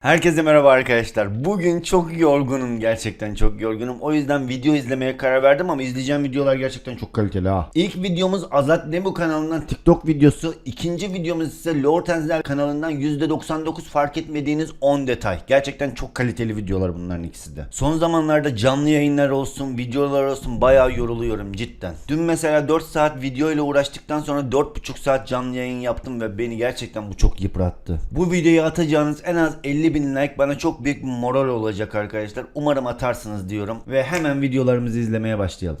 Herkese merhaba arkadaşlar. Bugün çok yorgunum gerçekten çok yorgunum. O yüzden video izlemeye karar verdim ama izleyeceğim videolar gerçekten çok kaliteli ha. İlk videomuz Azat Nebu kanalından TikTok videosu. İkinci videomuz ise Lord Enzel kanalından %99 fark etmediğiniz 10 detay. Gerçekten çok kaliteli videolar bunların ikisi de. Son zamanlarda canlı yayınlar olsun, videolar olsun bayağı yoruluyorum cidden. Dün mesela 4 saat video ile uğraştıktan sonra 4,5 saat canlı yayın yaptım ve beni gerçekten bu çok yıprattı. Bu videoyu atacağınız en az 50 bin like bana çok büyük bir moral olacak arkadaşlar. Umarım atarsınız diyorum ve hemen videolarımızı izlemeye başlayalım.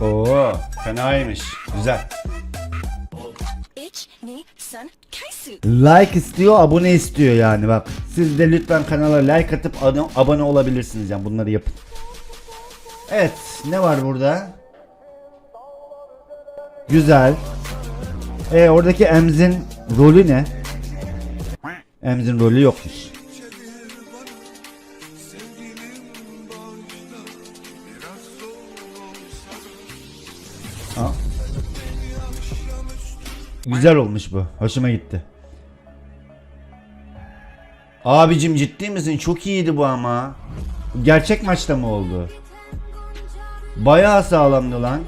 Oo, fenaymış. Güzel. Like istiyor, abone istiyor yani bak. Siz de lütfen kanala like atıp abone olabilirsiniz yani bunları yapın. Evet, ne var burada? Güzel. E oradaki Emz'in rolü ne? Emz'in rolü yokmuş. Ha? Güzel olmuş bu. Hoşuma gitti. Abicim ciddi misin? Çok iyiydi bu ama. Gerçek maçta mı oldu? Bayağı sağlamdı lan.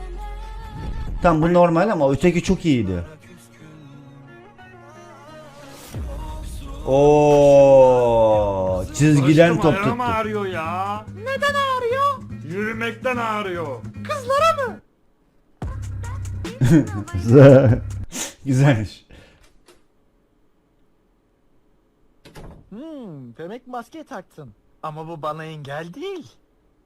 Tam bu normal ama öteki çok iyiydi. Oo, çizgiden top tuttu. ağrıyor ya. Neden ağrıyor? Yürümekten ağrıyor. Kızlara mı? Güzelmiş. Hmm, demek maske taktın. Ama bu bana engel değil.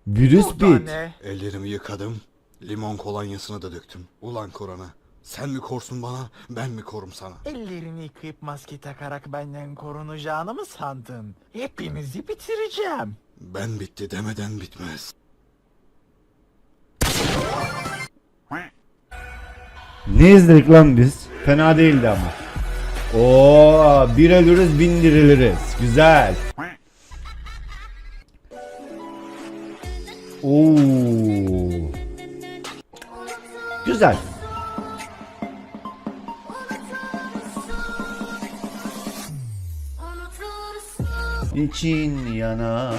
Virüs Bu da bit. ne? Ellerimi yıkadım. Limon kolonyasını da döktüm. Ulan korona. Sen mi korsun bana, ben mi korum sana? Ellerini yıkayıp maske takarak benden korunacağını mı sandın? Hepinizi bitireceğim. Ben bitti demeden bitmez. Ne izledik lan biz? Fena değildi ama. Oo, bir ölürüz bin diriliriz. Güzel. Oo. Güzel. İçin yanar.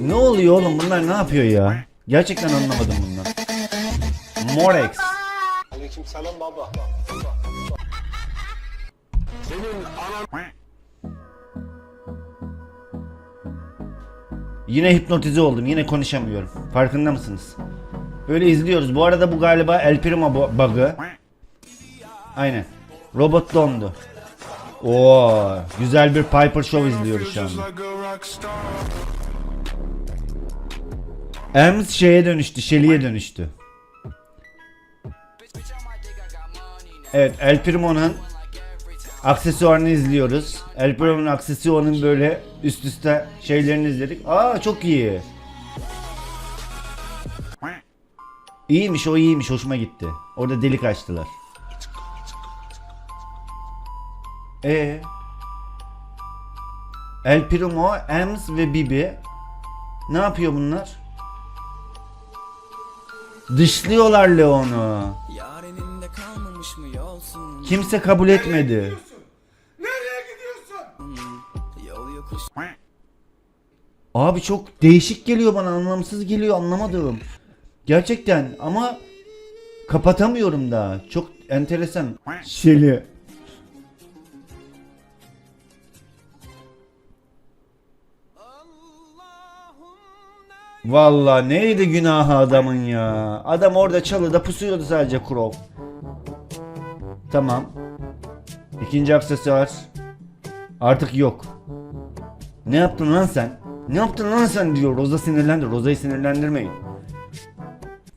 Ne oluyor oğlum bunlar ne yapıyor ya? Gerçekten anlamadım bunlar. Morex. Yine hipnotize oldum. Yine konuşamıyorum. Farkında mısınız? Böyle izliyoruz. Bu arada bu galiba El Primo bu- bug'ı. Aynen. Robot dondu. Oo, güzel bir Piper Show izliyoruz şu anda. Ems şeye dönüştü, Shelly'e dönüştü. Evet, El Primo'nun aksesuarını izliyoruz. El Primo'nun aksesuarının böyle üst üste şeylerini izledik. Aa çok iyi. İyiymiş o iyiymiş hoşuma gitti. Orada delik açtılar. E El Primo, Ems ve Bibi ne yapıyor bunlar? Dışlıyorlar Leon'u. Kimse kabul etmedi. Abi çok değişik geliyor bana anlamsız geliyor anlamadım. Gerçekten ama kapatamıyorum da. Çok enteresan. Şeli. Valla neydi günahı adamın ya. Adam orada çalıda pusuyordu sadece Crow. Tamam. İkinci aksesuar. Artık yok. Ne yaptın lan sen? Ne yaptın lan sen diyor. Roza sinirlendi. Roza'yı sinirlendirmeyin.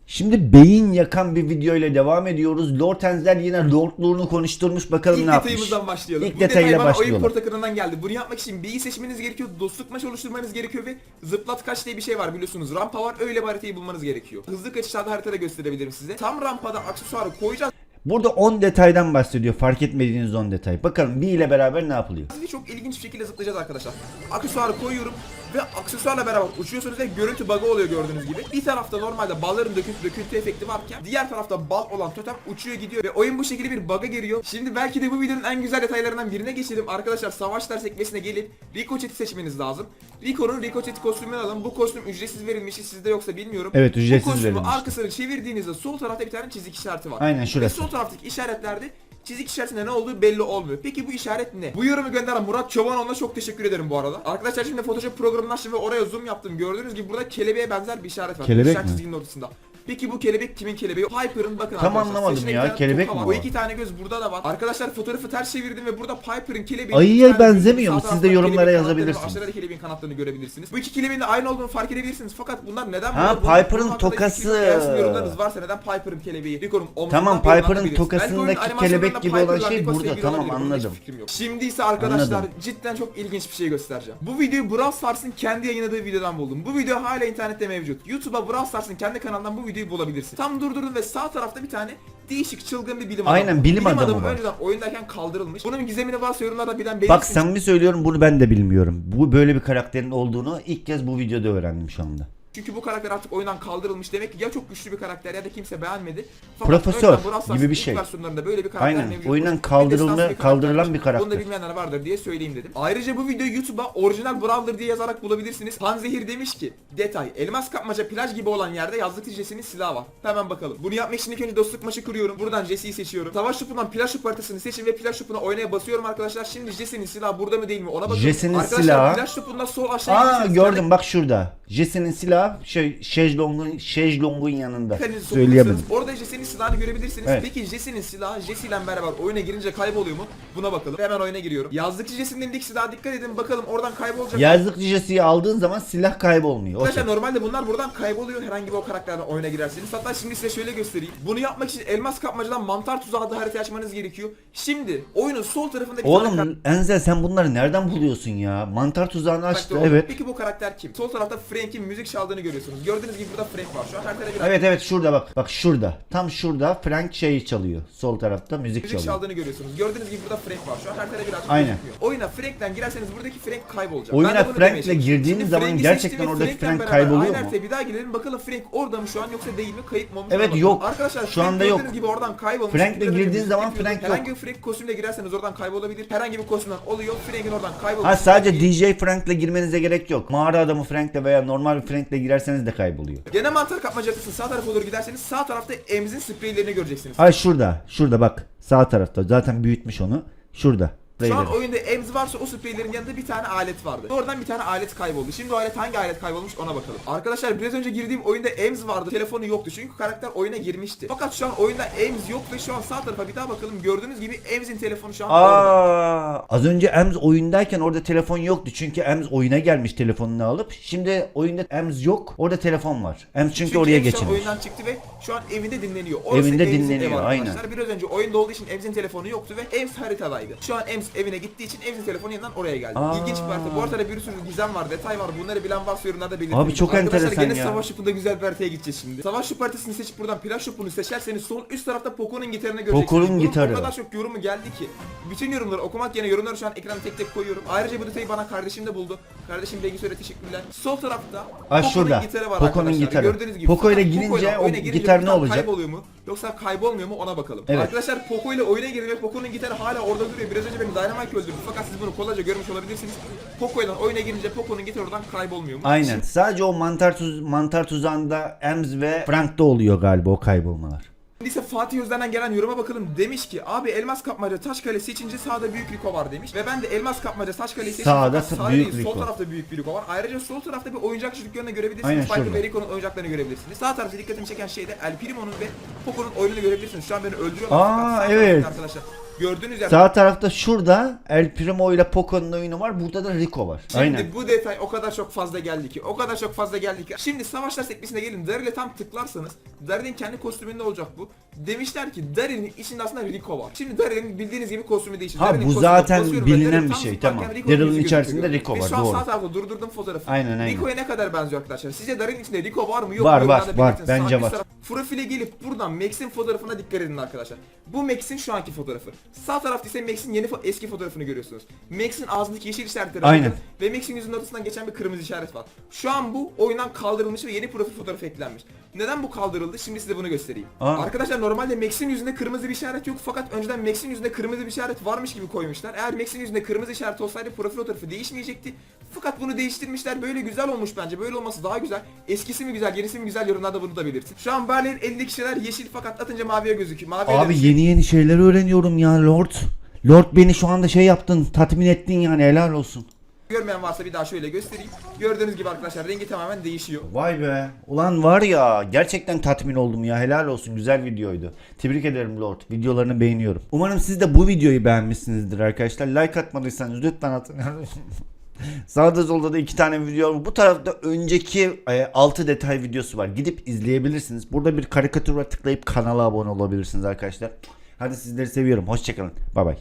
Şimdi beyin yakan bir video ile devam ediyoruz. Lord Enzel yine lordluğunu konuşturmuş. Bakalım İlk ne yapmış. detayımızdan başlayalım. İlk Bu detayla detay bana oyun başlayalım. portakalından geldi. Bunu yapmak için B'yi seçmeniz gerekiyor. Dostluk maç oluşturmanız gerekiyor ve zıplat kaç diye bir şey var biliyorsunuz. Rampa var öyle bir haritayı bulmanız gerekiyor. Hızlı kaçışlarda haritada gösterebilirim size. Tam rampada aksesuarı koyacağız. Burada 10 detaydan bahsediyor. Fark etmediğiniz 10 detay. Bakalım bir ile beraber ne yapılıyor? Ve çok ilginç bir şekilde zıplayacağız arkadaşlar. Aksesuarı koyuyorum ve aksesuarla beraber uçuyorsunuz ve görüntü bug'ı oluyor gördüğünüz gibi. Bir tarafta normalde balların döküntü döküntü efekti varken diğer tarafta bal olan totem uçuyor gidiyor ve oyun bu şekilde bir bug'a giriyor. Şimdi belki de bu videonun en güzel detaylarından birine geçelim. Arkadaşlar savaşlar sekmesine gelip Rico Chat'i seçmeniz lazım. Rico'nun Rico Chat kostümünü alın. Bu kostüm ücretsiz verilmiş. Sizde yoksa bilmiyorum. Evet, ücretsiz Bu kostümü verilmiş. arkasını çevirdiğinizde sol tarafta bir tane çizik işareti var. Aynen Ve şurası. sol taraftaki işaretlerde çizik işaretinde ne olduğu belli olmuyor. Peki bu işaret ne? Bu yorumu gönderen Murat Çobanoğlu'na çok teşekkür ederim bu arada. Arkadaşlar şimdi Photoshop programını açtım ve oraya zoom yaptım. Gördüğünüz gibi burada kelebeğe benzer bir işaret var. Kelebek mi? çizginin ortasında. Peki bu kelebek kimin kelebeği? Piper'ın bakın Tam arkadaşlar. anlamadım ya, kelebek toka mi var. o? O iki tane göz burada da var. Arkadaşlar fotoğrafı ters çevirdim ve burada Piper'ın kelebeği. Ayıya iki tane benzemiyor mu? sağ Siz de tarafta yorumlara kelebeğin yazabilirsiniz. Aşağıda da kelebeğin kanatlarını görebilirsiniz. Bu iki kelebeğin de aynı olduğunu fark edebilirsiniz. Fakat bunlar neden Ha, burada? Bunun- Piper'ın hakkında tokası. yok. Eğer sizin yorumlarınız varsa neden Piper'ın kelebeği? Rico'nun omzundan Tamam, bir Piper'ın atabilirsiniz. Belki oyunun tokasındaki animasyonlarında kelebek gibi olan Piper'la şey Rico burada. sevgili Tamam, olabilir. Bunun hiçbir anladım. fikrim yok. Şimdi ise arkadaşlar Anladım. cidden çok ilginç bir şey göstereceğim. Bu videoyu Brawl Stars'ın kendi yayınladığı videodan buldum. Bu video hala internette mevcut. YouTube'a Brawl Stars'ın kendi kanalından bu videoyu bulabilirsin. Tam durdurdum ve sağ tarafta bir tane değişik çılgın bir bilim Aynen, adamı. bilim adamı var. önceden oyundayken kaldırılmış. Bunun gizemini varsa yorumlarda bilen belirsin. Bak samimi söylüyorum bunu ben de bilmiyorum. Bu böyle bir karakterin olduğunu ilk kez bu videoda öğrendim şu anda. Çünkü bu karakter artık oyundan kaldırılmış. Demek ki ya çok güçlü bir karakter ya da kimse beğenmedi. Profesör Brawl Stars'ın gibi bir şey. versiyonlarında böyle bir karakter Aynen, mevcut. oyundan kaldırılma- bir kaldırılan bir karakter. Bunu da bilmeyenler vardır diye söyleyeyim dedim. Ayrıca bu videoyu YouTube'a orijinal Brawler diye yazarak bulabilirsiniz. Panzehir demiş ki detay elmas kapmaca plaj gibi olan yerde yazlık Jesse'nin silahı var. Hemen bakalım. Bunu yapmak için ilk önce dostluk maçı kuruyorum. Buradan Jesse'yi seçiyorum. Savaş topundan plaj top haritasını seçin ve plaj topuna oynaya basıyorum arkadaşlar. Şimdi Jesse'nin silahı burada mı değil mi ona bakın. Jesse'nin arkadaşlar, silahı- plaj topundan sol aşağı Aa gördüm bak şurada. Jesse'nin silahı şey Şejlong'un Şejlong'un yanında. Kendinizi Söyleyemedim. Orada Jesse'nin silahını görebilirsiniz. Evet. Peki Jesse'nin silahı Jesse ile beraber oyuna girince kayboluyor mu? Buna bakalım. Hemen oyuna giriyorum. Yazlıkçı Jesse'nin elindeki silaha dikkat edin. Bakalım oradan kaybolacak. mı? Yazlık Jesse'yi aldığın zaman silah kaybolmuyor. Okey. Arkadaşlar normalde bunlar buradan kayboluyor herhangi bir o karakterden oyuna girerseniz. Hatta şimdi size şöyle göstereyim. Bunu yapmak için elmas kapmacadan mantar tuzağı adlı harita açmanız gerekiyor. Şimdi oyunun sol tarafında bir tane karakter Oğlum Enzel sen bunları nereden buluyorsun ya? Mantar tuzağını açtı. Evet. Peki bu karakter kim? Sol tarafta Frank'in müzik çaldığını görüyorsunuz. Gördüğünüz gibi burada Frank var. Şu an haritada bir Evet evet şurada bak. Bak şurada. Tam şurada Frank şeyi çalıyor. Sol tarafta müzik müzik çalıyor. çaldığını görüyorsunuz. Gördüğünüz gibi burada Frank var. Şu an haritada birazcık Aynen. gözükmüyor. Oyuna Frank'ten girerseniz buradaki Frank kaybolacak. Oyuna Frank'le girdiğiniz zaman gerçekten oradaki Frank kayboluyor aynı mu? haritaya bir daha girelim bakalım Frank orada mı şu an yoksa değil mi? Kayıp mı? Evet, bakalım. yok. Arkadaşlar Şu anda yok. gördüğünüz gibi oradan kaybolmuş. Frank'le Biraz önce girdiğin müzik zaman. Frank yok. Herhangi bir Frank kostümle girerseniz oradan kaybolabilir. Herhangi bir kostümden oluyor. Frank'in oradan kaybolmuş. Ha sadece DJ Frank'le girmenize gerek yok. Mağara adamı Frank'le veya normal bir Frank'le girerseniz de kayboluyor. Gene mantar kapmacasının sağ tarafa doğru giderseniz sağ tarafta Emz'in spreylerini göreceksiniz. Ay şurada. Şurada bak. Sağ tarafta. Zaten büyütmüş onu. Şurada. Şu an oyunda Ems varsa o spreylerin yanında bir tane alet vardı. Oradan bir tane alet kayboldu. Şimdi o alet hangi alet kaybolmuş ona bakalım. Arkadaşlar biraz önce girdiğim oyunda Ems vardı. Telefonu yoktu çünkü karakter oyuna girmişti. Fakat şu an oyunda Ems yok ve şu an sağ tarafa bir daha bakalım. Gördüğünüz gibi Ems'in telefonu şu an orada. Aa, az önce Ems oyundayken orada telefon yoktu. Çünkü Ems oyuna gelmiş telefonunu alıp. Şimdi oyunda Ems yok. Orada telefon var. Ems çünkü, oraya şu an geçirmiş. oyundan çıktı ve şu an evinde dinleniyor. Orası Evinde Ems'in dinleniyor, arkadaşlar. aynen. Biraz önce oyunda olduğu için Ems'in telefonu yoktu ve Ems haritadaydı. Şu an Ems evine gittiği için Ems'in telefonu yeniden oraya geldi. Aa. İlginç bir harita. Bu haritada bir sürü gizem var, detay var. Bunları bilen varsa yorumlarda belirtin. Abi çok Arkadaşlar enteresan gene ya. savaş şupunda güzel bir haritaya gideceğiz şimdi. Savaş şup haritasını seçip buradan plaj şupunu seçerseniz sol üst tarafta Poco'nun gitarını göreceksiniz. Poco'nun Bunun gitarı. O kadar çok yorumu geldi ki. Bütün yorumları okumak yerine yorumları şu an ekrana tek tek koyuyorum. Ayrıca bu detayı bana kardeşim de buldu. Kardeşim bilgisayara teşekkürler. Sol tarafta Poco'nun şurada. gitarı var Poco'nun arkadaşlar. gitarı. Gördüğünüz gibi. Poco ile girince Poco'yla o oyuna gitar ne daha olacak? Kayboluyor mu? Yoksa kaybolmuyor mu ona bakalım. Evet. Arkadaşlar Poco ile oyuna girin ve Poco'nun gitarı hala orada duruyor. Biraz önce beni Dynamite öldürdü fakat siz bunu kolayca görmüş olabilirsiniz. Poco ile oyuna girince Poco'nun gitarı oradan kaybolmuyor mu? Aynen. Sadece o mantar tuz mantar tuzağında Ems ve Frank'ta oluyor galiba o kaybolmalar. Şimdi ise Fatih Özden'den gelen yoruma bakalım. Demiş ki abi elmas kapmaca taş kale seçince sağda büyük Rico var demiş. Ve ben de elmas kapmaca taş kaleyi seçtim. Sağda fakat ta- sağ büyük değil, Sol tarafta büyük bir Rico var. Ayrıca sol tarafta bir oyuncak çocuklarını görebilirsiniz. Aynen, ve Rico'nun oyuncaklarını görebilirsiniz. Sağ tarafta dikkatimi çeken şey de El Primo'nun ve Poco'nun oyununu görebilirsiniz. Şu an beni öldürüyorlar. Aa, evet. Arkadaşlar gördüğünüz yer Sağ tarafta şurada El Primo ile Poco'nun oyunu var. Burada da Rico var. Şimdi Aynen. bu detay o kadar çok fazla geldi ki, o kadar çok fazla geldi ki. Şimdi savaşlar sekmesine gelin. Daryl'e tam tıklarsanız, Daryl'in kendi kostümünde olacak bu. Demişler ki Daryl'in içinde aslında Rico var. Şimdi Daryl'in bildiğiniz gibi kostümü değişti. Ha, bu zaten bilinen bir şey, tamam. Daryl'in içerisinde. Rico Ve var, şu an doğru. sağ tarafta durdurdum fotoğrafı. Aynen, aynen. Rico'ya ne kadar benziyor arkadaşlar? Sizce Daryl'in içinde Rico var mı? Yok Var, mu? var, var. Sağ Bence var. Profile gelip buradan Max'in fotoğrafına dikkat edin arkadaşlar. Bu Max'in şu anki fotoğrafı. Sağ tarafta ise Max'in yeni fo- eski fotoğrafını görüyorsunuz. Max'in ağzındaki yeşil işaretleri Aynen. bakın ve Max'in yüzünün ortasından geçen bir kırmızı işaret var. Şu an bu oyundan kaldırılmış ve yeni profil fotoğrafı eklenmiş. Neden bu kaldırıldı? Şimdi size bunu göstereyim. Aa. Arkadaşlar normalde Max'in yüzünde kırmızı bir işaret yok fakat önceden Max'in yüzünde kırmızı bir işaret varmış gibi koymuşlar. Eğer Max'in yüzünde kırmızı işaret olsaydı profil fotoğrafı değişmeyecekti. Fakat bunu değiştirmişler. Böyle güzel olmuş bence. Böyle olması daha güzel. Eskisi mi güzel, yenisi mi güzel yorumlarda bunu da belirtin. Şu an Barley'in elindeki şeyler yeşil fakat atınca maviye gözüküyor. Maviye Abi dönüşüyor. yeni yeni şeyler öğreniyorum ya Lord. Lord beni şu anda şey yaptın, tatmin ettin yani helal olsun. Görmeyen varsa bir daha şöyle göstereyim. Gördüğünüz gibi arkadaşlar rengi tamamen değişiyor. Vay be. Ulan var ya gerçekten tatmin oldum ya helal olsun güzel videoydu. Tebrik ederim Lord. Videolarını beğeniyorum. Umarım siz de bu videoyu beğenmişsinizdir arkadaşlar. Like atmadıysanız lütfen atın. Sağda solda da iki tane video var. Bu tarafta önceki 6 detay videosu var. Gidip izleyebilirsiniz. Burada bir karikatür var tıklayıp kanala abone olabilirsiniz arkadaşlar. Hadi sizleri seviyorum. Hoşçakalın. Bay bay.